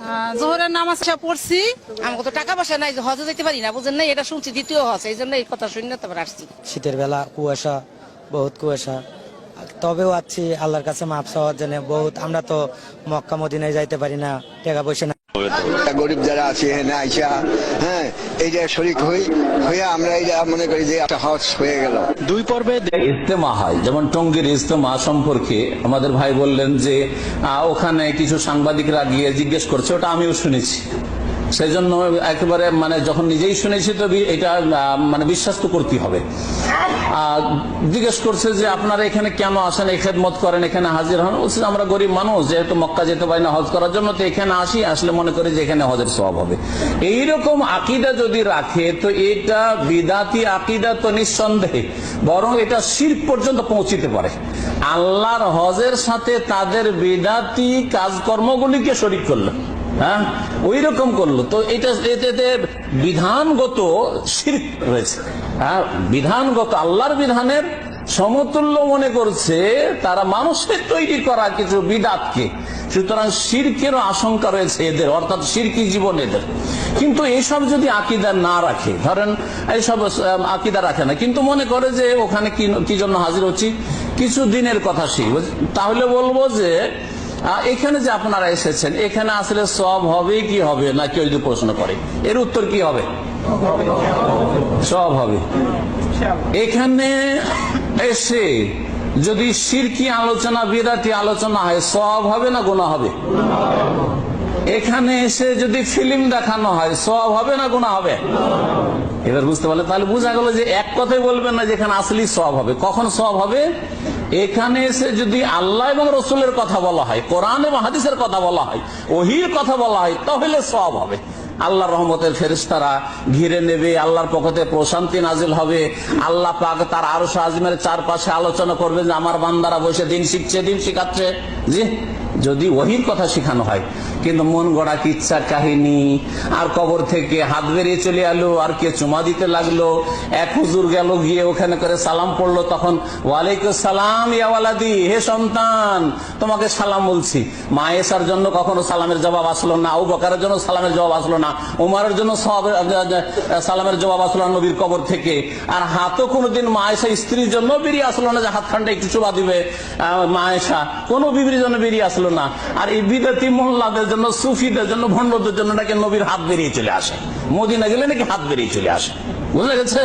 আহ, জোহরের নামাজ পড়ছি। আমাকে তো টাকা পয়সা নাই হজে যেতে পারি না বুঝেন না এটা শুনছি দ্বিতীয় হজ এই জন্য এই কথা শুনে তারপর আসছি। শীতের বেলা কুয়াশা বহুত কুয়াশা। তবেও আছি আল্লাহর কাছে মাপ চাওয়ার জন্য। বহুত আমরা তো মক্কা মদিনায় যাইতে পারি না টাকা পয়সা গরিব যারা আছে এখানে আইসা হ্যাঁ এই যে শরিক হই হয়ে আমরা এই যে মনে করি যে একটা হজ হয়ে গেল। দুই পর্বে ইজতেমা হয় যেমন টঙ্গীর ইজতেমা সম্পর্কে আমাদের ভাই বললেন যে আহ, ওখানে কিছু সাংবাদিকরা গিয়ে জিজ্ঞেস করছে ওটা আমিও শুনেছি। সেই জন্য একেবারে মানে যখন নিজেই শুনেছি তো এটা মানে বিশ্বাস তো করতে হবে। জিজ্ঞেস করছে যে আপনারা এখানে কেন আসেন, এই খেদমত করেন, এখানে হাজির হন? বলছে আমরা গরিব মানুষ, যেহেতু মক্কা যেতে পারি না হজ করার জন্য, তো এখানে আসি, আসলে মনে করি যে এখানে হজের সব হবে। এইরকম আকিদা যদি রাখে, তো এটা বিদাতি আকিদা তো নিঃসন্দেহে, বরং এটা শির পর্যন্ত পৌঁছিতে পারে। আল্লাহর হজের সাথে তাদের বিদাতি কাজকর্মগুলিকে শরিক করল হ্যাঁ? ওই রকম করল। তো এটা এতে বিধানগত শির রয়েছে। হ্যাঁ? বিধানগত আল্লাহর বিধানের সমতুল্য মনে করছে, তারা মানুষের তৈরি করা কিছু বিদাতকে। সুতরাং শিরকেরও আশঙ্কা রয়েছে এদের, অর্থাৎ শিরকি জীবন এদের। কিন্তু এইসব যদি আকিদা না রাখে, ধরেন এইসব আকিদা রাখে না, কিন্তু মনে করে যে ওখানে কি জন্য হাজির হচ্ছি? কিছু দিনের কথা শিখব তাহলে বলব যে এখানে যে আপনারা এসেছেন, এখানে আসলে সব হবে, কি হবে? না, কেউ যদি প্রশ্ন করে। এর উত্তর কি হবে? সব হবে। এখানে এসে যদি সিরকি আলোচনা বিরাটি আলোচনা হয়, সব হবে না গোনা হবে? এখানে এসে যদি ফিল্ম দেখানো হয় সব হবে না গুণা হবে? এবার বুঝতে পারলে, তাহলে বোঝা গেল যে এক কথাই বলবেন না যেখানে আসলি সব হবে। কখন সব হবে? এখানে এসে যদি আল্লাহ এবং রসুলের কথা বলা হয়, কোরআন এবং হাদিসের কথা বলা হয়, ওহির কথা বলা হয়, তাহলে সব হবে। আল্লাহর রহমতের ফেরেশতারা ঘিরে নেবে, আল্লাহর পক্ষতে প্রশান্তি নাজিল হবে। আল্লাহ পাক তার আরও আজমের চারপাশে আলোচনা করবে যে, আমার বান্দারা বসে দিন শিখছে, দিন শিখাচ্ছে। জি, যদি ওহির কথা শেখানো হয়। কিন্তু মন গড়া কিচ্ছা কাহিনী? আর কবর থেকে হাত বেরিয়ে চলে এলো, আর কে চুমা দিতে লাগল? এক হুজুর গেল, গিয়ে ওখানে করে সালাম পড়ল। তখন, ওয়ালাইকুম সালাম ইয়াওয়ালাদি হে সন্তান, তোমাকে সালাম বলছি। মা এসার জন্য কখনো সালামের জবাব আসলো না ও বকারের জন্য সালামের জবাব আসলো না। উমারের জন্য সালামের জবাব আসলো নবীর কবর থেকে। আর হাতও কোনোদিন মায়েশা স্ত্রীর জন্য বেরিয়ে আসলো না যে হাত খানটা একটু চুবা দিবে মায়েশা কোনো বিবির জন্য বেরিয়ে আসলো না। আর এই বিদাতি মহল্লাদের জন্য, সুফিদের জন্য ভণ্ডদের জন্য নাকি নবীর হাত বেরিয়ে চলে আসে। মদিনা গেলে নাকি হাত বেরিয়ে চলে আসে। বুঝলে গেছে?